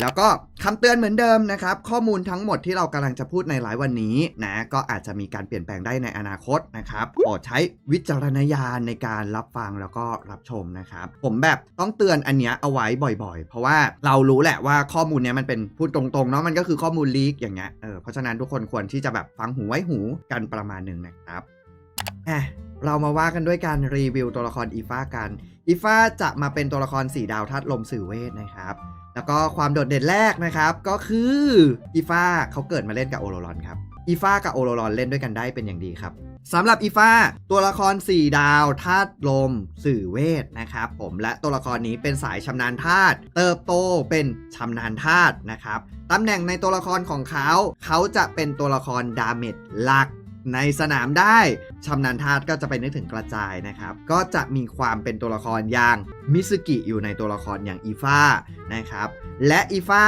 แล้วก็คำเตือนเหมือนเดิมนะครับ ข้อมูลทั้งหมดที่เรากำลังจะพูดในไลฟ์วันนี้นะก็อาจจะมีการเปลี่ยนแปลงได้ในอนาคตนะครับโปรดใช้วิจารณญาณในการรับฟังแล้วก็รับชมนะครับ ผมแบบต้องเตือนอันเนี้ยเอาไว้บ่อยๆ เพราะว่าเรารู้แหละว่าข้อมูลเนี้ยมันเป็นพูดตรงๆเนาะมันก็คือข้อมูลลีกอย่างเงี้ยเออเพราะฉะนั้นทุกคนควรที่จะแบบฟังหูไว้หูกันประมาณหนึ่งนะครับอะเรามาว่ากันด้วยการรีวิวตัวละครอีฟ้ากัน อีฟ้าจะมาเป็นตัวละครสีดาวธาตุลมสื่อเวทนะครับ แล้วก็ความโดดเด่นแรกนะครับ ก็คืออีฟ้าเขาเกิดมาเล่นกับโอโรรอนครับอีฟ้ากับโอโรรอนเล่นด้วยกันได้เป็นอย่างดีครับสำหรับอีฟ้าตัวละคร 4 ดาวธาตุลม สื่อเวทนะครับผมและตัวละครนี้เป็นสายชำนาญธาตุเติบโตเป็นชำนาญธาตุนะครับตำแหน่งในตัวละครของเขา เขาจะเป็นตัวละครดาเมจหลัก ในสนามได้ชำนาญธาตุก็จะไปนึกถึงกระจายนะครับ ก็จะมีความเป็นตัวละครอย่างมิสกิอยู่ในตัวละครอย่างอีฟ้านะครับ และอีฟ้า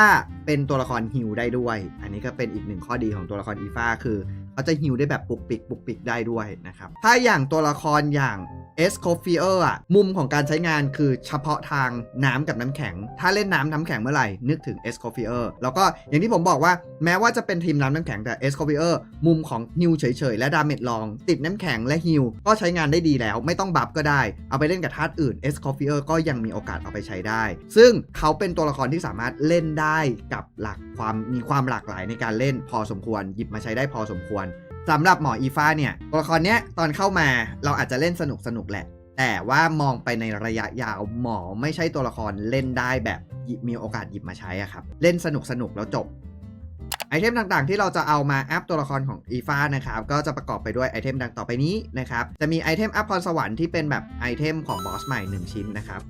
เป็นตัวละครฮิวได้ด้วย อันนี้ก็เป็นอีกหนึ่งข้อดีของตัวละครอีฟ้าคือ เขาจะฮิวได้แบบปุกปิกปุกปิกได้ด้วยนะครับ ถ้าอย่างตัวละครอย่างเอสโคฟิเออร์อะมุมของการใช้งานคือเฉพาะทางน้ำกับน้ำแข็ง ถ้าเล่นน้ำน้ำแข็งเมื่อไหร่ นึกถึงเอสโคฟิเออร์แล้วก็อย่างที่ผมบอกว่าแม้ว่าจะเป็นทีมน้ำน้ำแข็งแต่เอสโคฟิเออร์มุมของฮิวเฉยๆ และดาเมจลอง ติดน้ำแข็งและฮิวก็ใช้งานได้ดีแล้ว ไม่ต้องบัฟก็ได้ เอาไปเล่นกับธาตุอื่นเอสโคฟิเออร์ก็ยังมีโอกาสเอาไปใช้ได้ ซึ่งเขาเป็นตัวละครที่สามารถเล่นได้กับหลักความมีความหลากหลายในการเล่นพอสมควร หยิบมาใช้ได้พอสมควร สำหรับหมออีฟ้าเนี่ยตัวละครเนี้ยตอนเข้ามาเราอาจจะเล่นสนุกสนุกแหละ แต่ว่ามองไปในระยะยาวหมอไม่ใช่ตัวละครเล่นได้แบบมีโอกาสหยิบมาใช้อะครับ เล่นสนุกสนุกแล้วจบไอเทมต่างๆ ที่เราจะเอามาอัพตัวละครของอีฟ้านะครับ ก็จะประกอบไปด้วยไอเทมดังต่อไปนี้นะครับ จะมีไอเทมอัพพรสวรรค์ที่เป็นแบบไอเทมของบอสใหม่ 1 ชิ้นนะครับ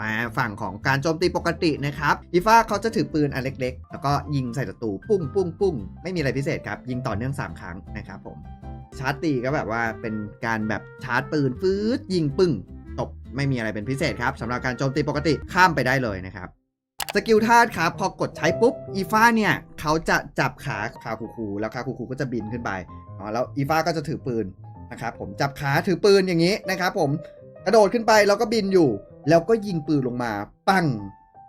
มาฝั่งของการโจมตีปกตินะครับอีฟ้าเขาจะถือปืนอันเล็ก ๆ แล้วก็ยิงใส่ศัตรูปุ้งปุ้งปุ้งไม่มีอะไรพิเศษครับ ยิงต่อเนื่อง 3 ครั้งนะครับผมชาร์จตีก็แบบว่าเป็นการแบบชาร์จปืนฟืดยิงปึ้งตกไม่มีอะไรเป็นพิเศษครับสำหรับการโจมตีปกติข้ามไปได้เลยนะครับสกิลธาตุครับ พอกดใช้ปุ๊บ อีฟ้าเนี่ยเขาจะจับขาคาคูคูแล้วคาคูคูก็จะบินขึ้นไปอ๋อแล้วอีฟ้าก็จะถือปืนนะครับผมจับขาถือปืนอย่างนี้นะครับผมกระโดดขึ้นไปแล้วก็บินอยู่ แล้วก็ยิงปืนลงมาปั้ง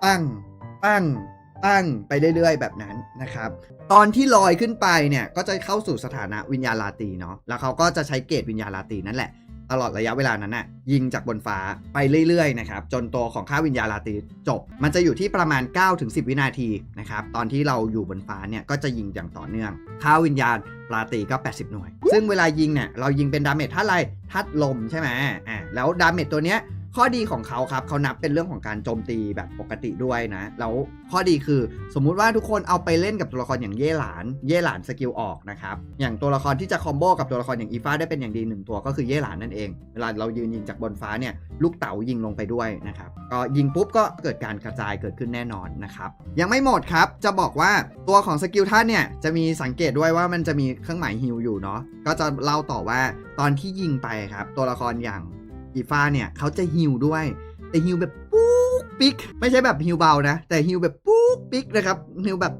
ปั้ง ปั้ง ปั้ง ไปเรื่อยๆ แบบนั้นนะครับ ตอนที่ลอยขึ้นไปเนี่ย ก็จะเข้าสู่สถานะวิญญาณลาตีเนาะ แล้วเขาก็จะใช้เกรดวิญญาณลาตีนั่นแหละ ตลอดระยะเวลานั้นน่ะ ยิงจากบนฟ้าไปเรื่อยๆ นะครับ จนตัวของค่าวิญญาณลาตีจบ มันจะอยู่ที่ประมาณ 9-10 วินาทีนะครับ ตอนที่เราอยู่บนฟ้าเนี่ย ก็จะยิงอย่างต่อเนื่อง ค่าวิญญาณลาตีก็ 80 หน่วย ซึ่งเวลายิงเนี่ย เรายิงเป็นดาเมจธาไรธาตุลมใช่ไหมอ่าแล้วดาเมจตัวเนี้ย ข้อดีของเขาครับเขานับเป็นเรื่องของการโจมตีแบบปกติด้วยนะ แล้วข้อดีคือสมมุติว่าทุกคนเอาไปเล่นกับตัวละครอย่างเย่หลาน เย่หลานสกิลออกนะครับ อย่างตัวละครที่จะคอมโบกับตัวละครอย่างอีฟ้าได้เป็นอย่างดีหนึ่งตัวก็คือเย่หลานนั่นเอง เวลาเรายืนยิงจากบนฟ้าเนี่ยลูกเต๋ายิงลงไปด้วยนะครับ ก็ยิงปุ๊บก็เกิดการกระจายเกิดขึ้นแน่นอนนะครับ ยังไม่หมดครับ จะบอกว่าตัวของสกิลท่านเนี่ยจะมีสังเกตด้วยว่ามันจะมีเครื่องหมายฮิลอยู่เนาะ ก็จะเล่าต่อว่าตอนที่ยิงไปครับตัวละครอย่าง อีฟ้าเนี่ยเขาจะฮิวด้วย แต่ฮิวแบบปุ๊กปิ๊กไม่ใช่แบบฮิวเบานะ แต่ฮิวแบบปุ๊กปิ๊กนะครับฮิวแบบ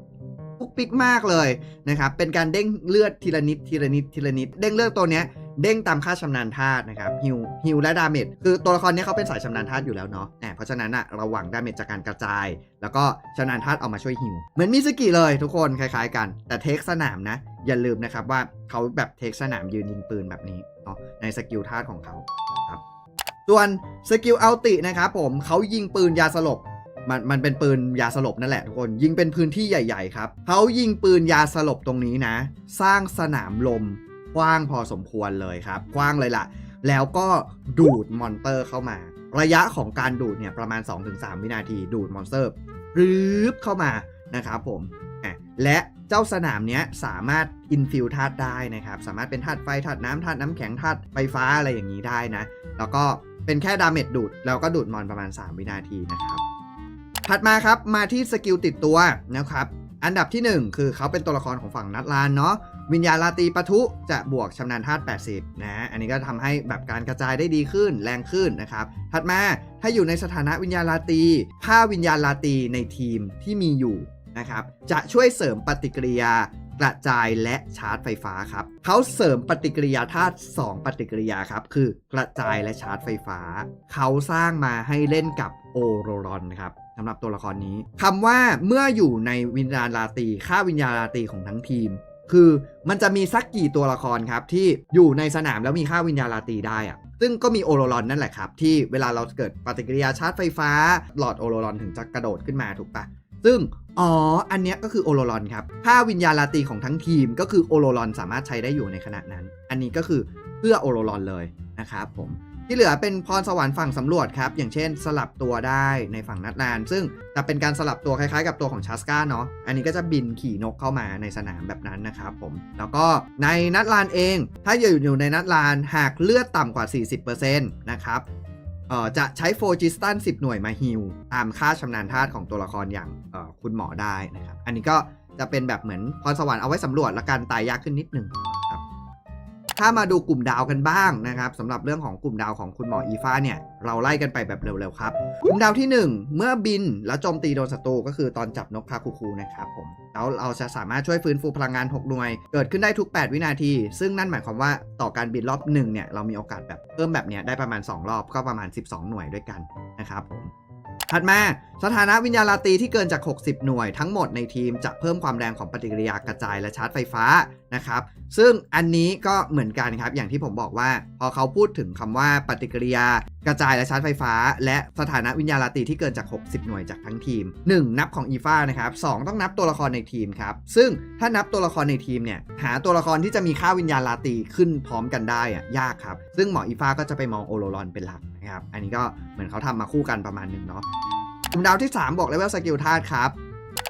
ปุ๊กปิ๊กมากเลยนะครับเป็นการเด้งเลือดทีละนิดทีละนิดทีละนิดเด้งเลือดตัวเนี้ยเด้งตามค่าชำนาญธาตุนะครับฮิวฮิวและดาเมจคือตัวละครเนี้ยเขาเป็นสายชำนาญธาตุอยู่แล้วเนาะแหมเพราะฉะนั้นอะระวังดาเมจจากการกระจาย แล้วก็ชำนาญธาตุเอามาช่วยฮิวเหมือนมิสกิเลยทุกคนคล้ายๆกัน แต่เทคสนามนะ อย่าลืมนะครับว่าเขาแบบเทคสนามยืนยิงปืนแบบนี้เนาะในสกิลธาตุของเขา ส่วนสกิลอัลตินะครับผมเขายิงปืนยาสลบมันมันเป็นปืนยาสลบนั่นแหละทุกคนยิงเป็นพื้นที่ใหญ่ ๆ ครับเขายิงปืนยาสลบตรงนี้นะ สร้างสนามลมกว้างพอสมควรเลยครับกว้างเลยล่ะ แล้วก็ดูดมอนเตอร์เข้ามา ระยะของการดูดเนี่ยประมาณ 2-3 วินาที ดูดมอนสเตอร์รืบเข้ามานะครับผมและเจ้าสนามเนี้ยสามารถอินฟิลธาตุได้นะครับ สามารถเป็นธาตุไฟธาตุน้ำธาตุน้ำแข็งธาตุไฟฟ้าอะไรอย่างนี้ได้นะ แล้วก็ เป็นแค่ดาเมจดูด แล้วก็ดูดมอนประมาณ 3 วินาทีนะครับ ถัดมาครับมาที่สกิลติดตัวนะครับ อันดับที่ 1 คือเขาเป็นตัวละครของฝั่งนัดลานเนาะวิญญาณลาตีปะทุจะบวกชำนาญธาตุ80 นะ อันนี้ก็ทำให้แบบการกระจายได้ดีขึ้นแรงขึ้นนะครับ ถัดมาถ้าอยู่ในสถานะวิญญาณลาตีถ้าวิญญาณลาตีในทีมที่มีอยู่นะครับ จะช่วยเสริมปฏิกิริยา กระจายและชาร์จไฟฟ้าครับเขาเสริมปฏิกิริยาธาตุ2ปฏิกิริยาครับ คือกระจายและชาร์จไฟฟ้า เขาสร้างมาให้เล่นกับโอโรรอนครับสำหรับตัวละครนี้คำว่าเมื่ออยู่ในวิญญาณราตรีค่าวิญญาณราตรีของทั้งทีม คือมันจะมีสักกี่ตัวละครครับที่อยู่ในสนามแล้วมีค่าวิญญาณราตรีได้อะซึ่งก็มีโอโรลอนนั่นแหละครับ ที่เวลาเราเกิดปฏิกิริยาชาร์จไฟฟ้า หลอดโอโรลอนถึงจะกระโดดขึ้นมาถูกปะ ซึ่งอ๋อ อันเนี้ยก็คือโอโรลอนครับค่าวิญญาณราตรีของทั้งทีมก็คือโอโรลอนสามารถใช้ได้อยู่ในขณะนั้น อันนี้ก็คือเพื่อโอโรลอนเลยนะครับผม ที่เหลือเป็นพรสวรรค์ฝั่งสำรวจครับ อย่างเช่นสลับตัวได้ในฝั่งนัดลาน ซึ่งจะเป็นการสลับตัวคล้ายๆ กับตัวของชาสกาเนาะ อันนี้ก็จะบินขี่นกเข้ามาในสนามแบบนั้นนะครับผม แล้วก็ในนัดลานเอง ถ้าอยู่อยู่ในนัดลานหากเลือดต่ำกว่า 40%นะครับ จะใช้โฟจิสตัน10 หน่วยมาฮิลตามค่าชำนาญธาตุของตัวละครอย่างเอ่อคุณหมอได้นะครับ อันนี้ก็จะเป็นแบบเหมือนพรสวรรค์เอาไว้สำรวจและการตายยากขึ้นนิดนึง ถ้ามาดูกลุ่มดาวกันบ้างนะครับสำหรับเรื่องของกลุ่มดาวของคุณหมออีฟ้าเนี่ยเราไล่กันไปแบบเร็วๆครับกลุ่มดาวที่ 1 เมื่อบินแล้วโจมตีโดนศัตรูก็คือตอนจับนกคาคูคูนะครับผมแล้วเราจะสามารถช่วยฟื้นฟูพลังงาน 6 หน่วย เกิดขึ้นได้ทุก 8 วินาที ซึ่งนั่นหมายความว่าต่อการบินรอบหนึ่งเนี่ยเรามีโอกาสแบบเพิ่มแบบเนี้ยได้ประมาณ 2 รอบก็ประมาณ 12 หน่วยด้วยกันนะครับผม ถัดมาสถานะวิญญาณราตรีที่เกินจาก 60 หน่วยทั้งหมดในทีมจะเพิ่มความแรงของปฏิกิริยากระจายและชาร์จไฟฟ้านะครับ ซึ่งอันนี้ก็เหมือนกันครับ อย่างที่ผมบอกว่า พอเขาพูดถึงคำว่าปฏิกิริยากระจายและชาร์จไฟฟ้า และสถานะวิญญาณราตรีที่เกินจาก 60 หน่วยจากทั้งทีม 1 นับของอีฟ้านะครับสองต้องนับตัวละครในทีมครับซึ่งถ้านับตัวละครในทีมเนี่ยหาตัวละครที่จะมีค่าวิญญาณราตรีขึ้นพร้อมกันได้อะยากครับซึ่งหมออีฟ้าก็จะไปมองโอโรลอนเป็นหลัก นะครับ อันนี้ก็เหมือนเขาทำมาคู่กันประมาณหนึ่งเนาะ กลุ่มดาวที่ 3 บอกเลยว่าสกิลธาตุครับ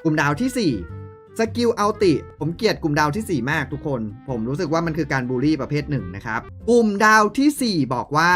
กลุ่มดาวที่4สกิลเอาติ ผมเกลียดกลุ่มดาวที่ 4 มากทุกคน ผมรู้สึกว่ามันคือการบูลลี่ประเภทหนึ่งนะครับ กลุ่มดาวทีสี่4 บอกว่า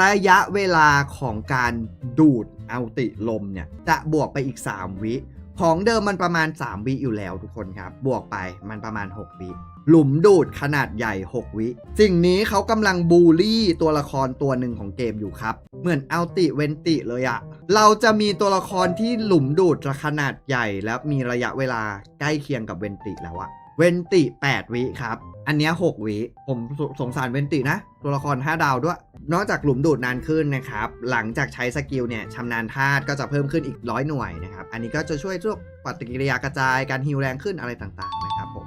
ระยะเวลาของการดูดเอาติลมเนี่ยจะบวกไปอีก 3 วิ ของเดิมมันประมาณ 3 วิอยู่แล้วทุกคนครับ บวกไปมันประมาณ 6 วิหลุมดูดขนาดใหญ่ 6 วิ สิ่งนี้เขากำลังบูลลี่ตัวละครตัวหนึ่งของเกมอยู่ครับ เหมือนอัลติเวนติเลยอะเราจะมีตัวละครที่หลุมดูดขนาดใหญ่และมีระยะเวลาใกล้เคียงกับเวนติแล้วอะ เวนติ 8 วิครับ อันเนี้ย6วิ ผมสสงสารเวนตินะ ตัวละคร 5 ดาวด้วย นอกจากหลุมดูดนานขึ้นนะครับ หลังจากใช้สกิลเนี่ยชำนาญธาตุก็จะเพิ่มขึ้นอีกร้อยหน่วยนะครับ อันนี้ก็จะช่วยพวกปฏิกิริยากระจายการฮิวแรงขึ้นอะไรต่างๆนะครับผม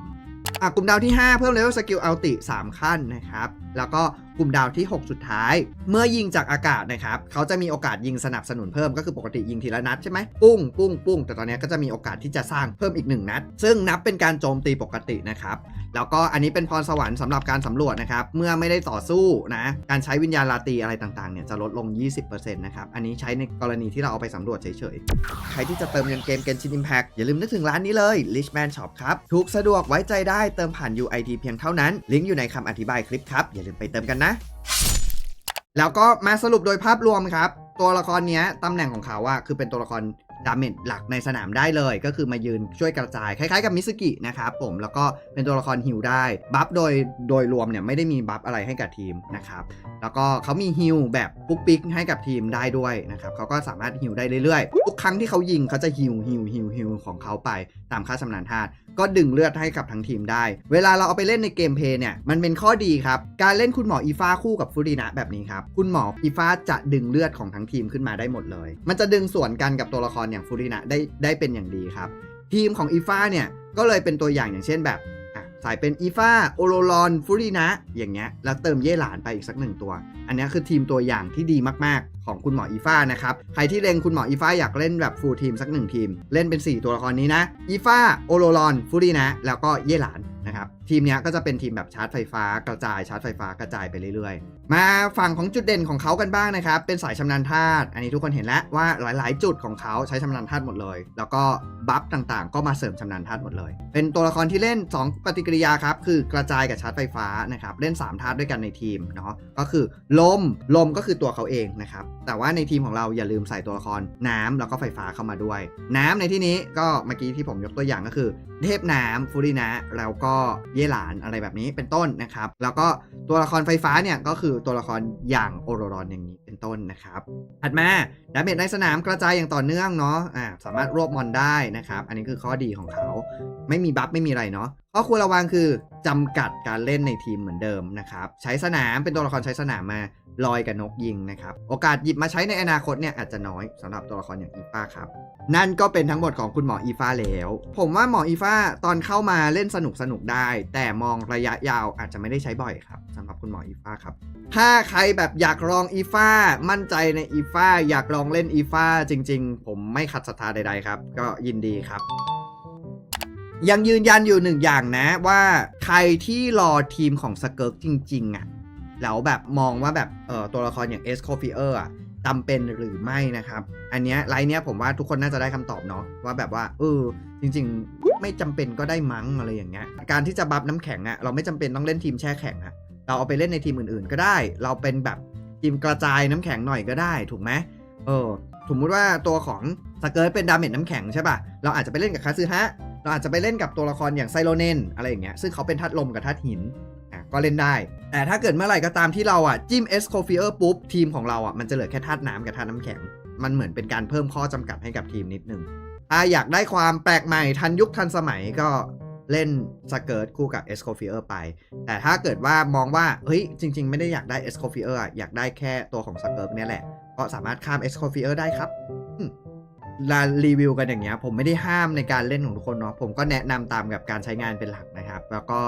อะกลุ่มดาวที่ 5 เพิ่มเลเวลสกิลอัลติ 3 ขั้นนะครับแล้วก็กลุ่มดาวที่ 6 สุดท้าย เมื่อยิงจากอากาศนะครับ เขาจะมีโอกาสยิงสนับสนุนเพิ่มก็คือปกติยิงทีละนัดใช่ไหมปุ้งปุ้งปุ้งแต่ตอนนี้ก็จะมีโอกาสที่จะสร้างเพิ่มอีก 1 นัด ซึ่งนับเป็นการโจมตีปกตินะครับ แล้วก็อันนี้เป็นพรสวรรค์สำหรับการสำรวจนะครับ เมื่อไม่ได้ต่อสู้นะ การใช้วิญญาณราตรีอะไรต่างๆเนี่ยจะลดลง 20%นะครับ อันนี้ใช้ในกรณีที่เราเอาไปสำรวจเฉยๆ ใครที่จะเติมเงินเกม Genshin Impact อย่าลืมนึกถึงร้านนี้เลย Richman Shop ครับ ถูกสะดวกไว้ใจได้เติมผ่าน UID เพียงเท่านั้น ลิงก์อยู่ในคำอธิบายคลิปครับอย่าลืมไปเติมกันนะ แล้วก็มาสรุปโดยภาพรวมครับ ตัวละครเนี้ยตำแหน่งของเขาอะคือเป็นตัวละคร ดาเมจหลักในสนามได้เลย ก็คือมายืนช่วยกระจายคล้ายๆกับมิสกินะครับผมแล้วก็เป็นตัวละครฮิลได้บัฟโดยโดยรวมเนี่ยไม่ได้มีบัฟอะไรให้กับทีมนะครับแล้วก็เขามีฮิลแบบปุ๊กปิ๊กให้กับทีมได้ด้วยนะครับเขาก็สามารถฮิลได้เรื่อยๆทุกครั้งที่เขายิงเขาจะฮิลฮิลฮิลฮิลของเขาไปตามค่าชำนาญธาตุก็ดึงเลือดให้กับทั้งทีมได้ เวลาเราเอาไปเล่นในเกมเพย์เนี่ย มันเป็นข้อดีครับ การเล่นคุณหมออีฟ้าคู่กับฟูรินะแบบนี้ครับ คุณหมออีฟ้าจะดึงเลือดของทั้งทีมขึ้นมาได้หมดเลย มันจะดึงส่วนกันกับตัวละครอย่างฟูรินะได้ได้เป็นอย่างดีครับ ทีมของอีฟ้าเนี่ยก็เลยเป็นตัวอย่างอย่างเช่นแบบสายเป็นอีฟ้าโอโรลอนฟูรินะอย่างเงี้ยแล้วเติมเย่หลานไปอีกสักหนึ่งตัว อันนี้คือทีมตัวอย่างที่ดีมากๆ ของคุณหมออีฟ้านะครับ ใครที่เล็งคุณหมออีฟ้าอยากเล่นแบบฟูลทีมสักหนึ่งทีม เล่นเป็น 4 ตัวละครนี้นะอีฟ้าโอโรลอนฟูรีนะแล้วก็เย่หลานนะครับทีมนี้ก็จะเป็นทีมแบบชาร์จไฟฟ้ากระจายชาร์จไฟฟ้ากระจายไปเรื่อย มาฝั่งของจุดเด่นของเขากันบ้างนะครับ เป็นสายชำนาญธาตุอันนี้ทุกคนเห็นแล้วว่าหลาย ๆ จุดของเขาใช้ชำนาญธาตุหมดเลย แล้วก็บัฟต่างๆ ก็มาเสริมชำนาญธาตุหมดเลย เป็นตัวละครที่เล่น 2 ปฏิกิริยาครับ คือกระจายกับชาร์จไฟฟ้านะครับ เล่น 3 ธาตุด้วยกันในทีมเนาะก็คือลมลมก็คือตัวเขาเองนะครับ แต่ว่าในทีมของเราอย่าลืมใส่ตัวละครน้ำแล้วก็ไฟฟ้าเข้ามาด้วย น้ำในที่นี้ก็เมื่อกี้ที่ผมยกตัวอย่างก็คือ เทพน้ำฟูรินะแล้วก็เย่หลานอะไรแบบนี้เป็นต้นนะครับแล้วก็ตัวละครไฟฟ้าเนี่ยก็คือตัวละครอย่างโอโรรอนอย่างนี้เป็นต้นนะครับ ถัดมาดาเมจในสนามกระจายอย่างต่อเนื่องเนาะอ่า สามารถรวบมอนได้นะครับ อันนี้คือข้อดีของเขาไม่มีบัฟไม่มีอะไรเนาะข้อควรระวังคือจำกัดการเล่นในทีมเหมือนเดิมนะครับ ใช้สนามเป็นตัวละครใช้สนามมาลอยกับนกยิงนะครับ โอกาสหยิบมาใช้ในอนาคตเนี่ยอาจจะน้อยสำหรับตัวละครอย่างอีฟ้าครับ นั่นก็เป็นทั้งหมดของคุณหมออีฟ้าแล้ว ผมว่าหมออีฟ้าตอนเข้ามาเล่นสนุกสนุกได้ แต่มองระยะยาวอาจจะไม่ได้ใช้บ่อยครับสำหรับคุณหมออีฟ้าครับ ถ้าใครแบบอยากลองอีฟ้ามั่นใจในอีฟ้าอยากลองเล่นอีฟ้าจริง ๆ ผมไม่ขัดศรัทธาใด ๆ ครับ ก็ยินดีครับยังยืนยันอยู่หนึ่งอย่างนะว่าใครที่รอทีมของสเกิร์กจริง ๆอะ่ะแล้วแบบมองว่าแบบเออตัวละครอย่างเอสโคฟิเออร์อะจำเป็นหรือไม่นะครับ อันเนี้ยไลน์เนี้ยผมว่าทุกคนน่าจะได้คำตอบเนาะว่าแบบว่าเออจริง ๆ ไม่จำเป็นก็ได้มั้งอะไรอย่างเงี้ยการที่จะบัฟน้ำแข็งอะ่ะเราไม่จำเป็นต้องเล่นทีมแช่แข็งอะ่ะเราเอาไปเล่นในทีมอื่นๆ ก็ได้ เราเป็นแบบทีมกระจายน้ำแข็งหน่อยก็ได้ ถูกไหมเออสมมุติว่าตัวของ สเกิร์ตเป็นดาเมจน้ำแข็งใช่ป่ะ เราอาจจะไปเล่นกับคาซึฮะ เราอาจจะไปเล่นกับตัวละครอย่างไซโลเนนอะไรอย่างเงี้ย ซึ่งเขาเป็นธาตุลมกับธาตุหิน อะ ก็เล่นได้ แต่ถ้าเกิดเมื่อไหร่ก็ตามที่เราอะจิ้มเอสโคฟิเออร์ปุ๊บ ทีมของเราอะมันจะเหลือแค่ธาตุน้ำกับธาตุน้ำแข็ง มันเหมือนเป็นการเพิ่มข้อจำกัดให้กับทีมนิดนึงถ้าอยากได้ความแปลกใหม่ทันยุคทันสมัยก็เล่นสเกิร์ตคู่กับเอสโคฟิเออร์ไป แต่ถ้าเกิดว่ามองว่า เฮ้ย จริง ๆ ไม่ได้อยากได้เอสโคฟิเออร์อยากได้แค่ตัวของสเกิร์ตเนี่ยแหละ ก็สามารถข้ามเอสโคฟิเออร์ได้ครับ ลารีวิวกันอย่างเงี้ยผมไม่ได้ห้ามในการเล่นของทุกคนเนาะผมก็แนะนำตามกับการใช้งานเป็นหลักนะครับ แล้วก็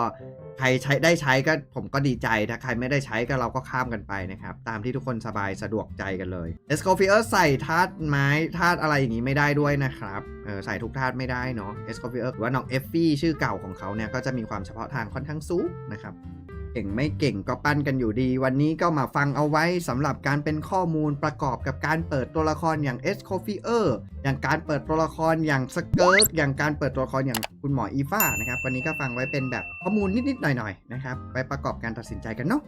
ใครใช้ได้ใช้ก็ผมก็ดีใจถ้าใครไม่ได้ใช้ก็เราก็ข้ามกันไปนะครับ ตามที่ทุกคนสบายสะดวกใจกันเลยเอสโคฟิเออร์ใส่ธาตุไม้ธาตุอะไรอย่างงี้ไม่ได้ด้วยนะครับเออใส่ทุกธาตุไม่ได้เนาะเอสโคฟิเออร์หรือว่าน้องเอฟฟี่ชื่อเก่าของเขาเนี่ยก็จะมีความเฉพาะทางค่อนข้างสูงนะครับ เก่งไม่เก่งก็ปั้นกันอยู่ดี วันนี้ก็มาฟังเอาไว้สำหรับการเป็นข้อมูลประกอบกับการเปิดตัวละครอย่างเอสโคฟิเออร์อย่างการเปิดตัวละครอย่างสเกิร์กอย่างการเปิดตัวละครอย่างคุณหมออีฟ้านะครับ วันนี้ก็ฟังไว้เป็นแบบข้อมูลนิดๆหน่อยๆนะครับไปประกอบการตัดสินใจกันเนาะ